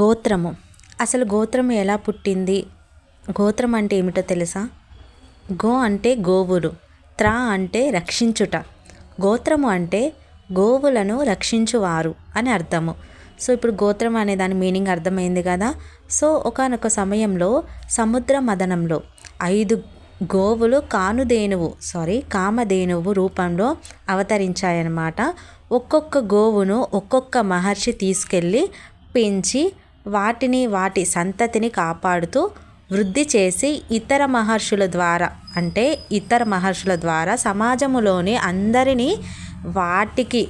గోత్రము. అసలు గోత్రం ఎలా పుట్టింది? గోత్రం అంటే ఏమిటో తెలుసా? గో అంటే గోవులు త్రా అంటే రక్షించుట. గోత్రము అంటే గోవులను రక్షించువారు అని అర్థము. సో ఇప్పుడు గోత్రం అనే దాని మీనింగ్ అర్థమైంది కదా? సో ఒకానొక సమయంలో సముద్ర మదనంలో ఐదు గోవులు కానుదేనువు సారీ కామధేనువు రూపంలో అవతరించాయన్నమాట. ఒక్కొక్క గోవును ఒక్కొక్క మహర్షి తీసుకెళ్ళి పెంచి వాటిని వాటి సంతతిని కాపాడుతూ వృద్ధి చేసి ఇతర మహర్షుల ద్వారా అంటే ఇతర మహర్షుల ద్వారా సమాజములోని అందరినీ వాటికి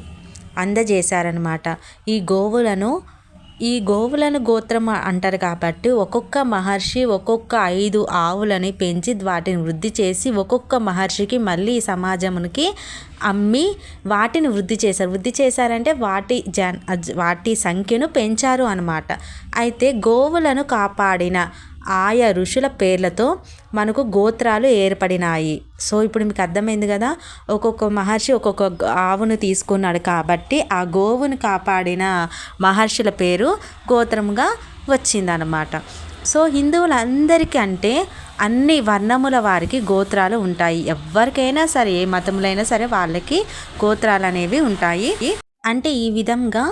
అందజేశారనమాట ఈ గోవులను ఈ గోవులను గోత్రం అంటారు కాబట్టి ఒక్కొక్క మహర్షి ఒక్కొక్క ఐదు ఆవులని పెంచి వాటిని వృద్ధి చేసి ఒక్కొక్క మహర్షికి మళ్ళీ సమాజమునికి అమ్మి వాటిని వృద్ధి చేశారు. వృద్ధి చేశారంటే వాటి జన్ వాటి సంఖ్యను పెంచారు అనమాట అయితే గోవులను కాపాడిన ఆయా ఋషుల పేర్లతో మనకు గోత్రాలు ఏర్పడినాయి. సో ఇప్పుడు మీకు అర్థమైంది కదా? ఒక్కొక్క మహర్షి ఒక్కొక్క ఆవును తీసుకున్నాడు కాబట్టి ఆ గోవును కాపాడిన మహర్షుల పేరు గోత్రంగా వచ్చిందనమాట సో హిందువులందరికీ అంటే అన్ని వర్ణముల వారికి గోత్రాలు ఉంటాయి. ఎవరికైనా సరే ఏ మతములైనా సరే వాళ్ళకి గోత్రాలు అనేవి ఉంటాయి. అంటే ఈ విధంగా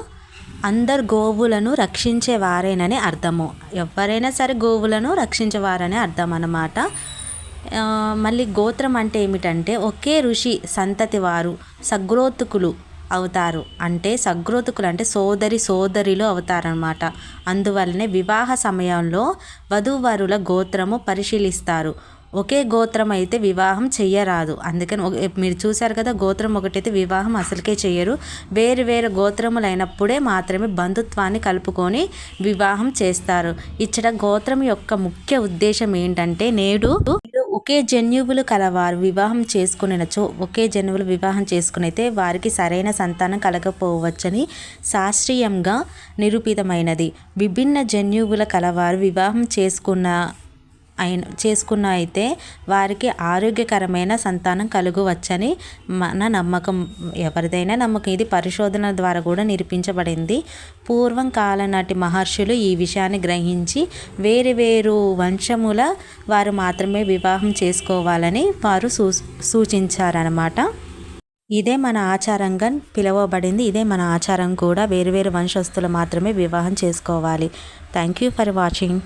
అందరు గోవులను రక్షించేవారేనని అర్థము. ఎవరైనా సరే గోవులను రక్షించేవారని అర్థం అన్నమాట. మళ్ళీ గోత్రం అంటే ఏమిటంటే ఒకే ఋషి సంతతి వారు సగ్రోతుకులు అవుతారు. అంటే సగ్రోతుకులు అంటే సోదరి సోదరిలు అవుతారనమాట అందువల్లనే వివాహ సమయంలో వధూవరుల గోత్రము పరిశీలిస్తారు. ఒకే గోత్రం అయితే వివాహం చెయ్యరాదు. అందుకని మీరు చూశారు కదా గోత్రం ఒకటైతే వివాహం అసలుకే చెయ్యరు. వేరు వేరు గోత్రములైనప్పుడే మాత్రమే బంధుత్వాన్ని కలుపుకొని వివాహం చేస్తారు. ఇచ్చట గోత్రం యొక్క ముఖ్య ఉద్దేశం ఏంటంటే నేడు ఒకే జన్యువులు కలవారు వివాహం చేసుకునినచో ఒకే జన్యువులు వివాహం చేసుకునైతే వారికి సరైన సంతానం కలగపోవచ్చని శాస్త్రీయంగా నిరూపితమైనది. విభిన్న జన్యువుల కలవారు వివాహం చేసుకున్న అయిన చేసుకున్న అయితే వారికి ఆరోగ్యకరమైన సంతానం కలుగవచ్చని మన నమ్మకం. ఎవరిదైనా నమ్మకం. ఇది పరిశోధన ద్వారా కూడా నిరూపించబడింది. పూర్వం కాలం నాటి మహర్షులు ఈ విషయాన్ని గ్రహించి వేరు వేరు వంశముల వారు మాత్రమే వివాహం చేసుకోవాలని వారు సూ సూచించారనమాట ఇదే మన ఆచారంగా పిలువబడింది. ఇదే మన ఆచారం కూడా వేరు వేరు వంశస్థులు మాత్రమే వివాహం చేసుకోవాలి. Thank you for watching.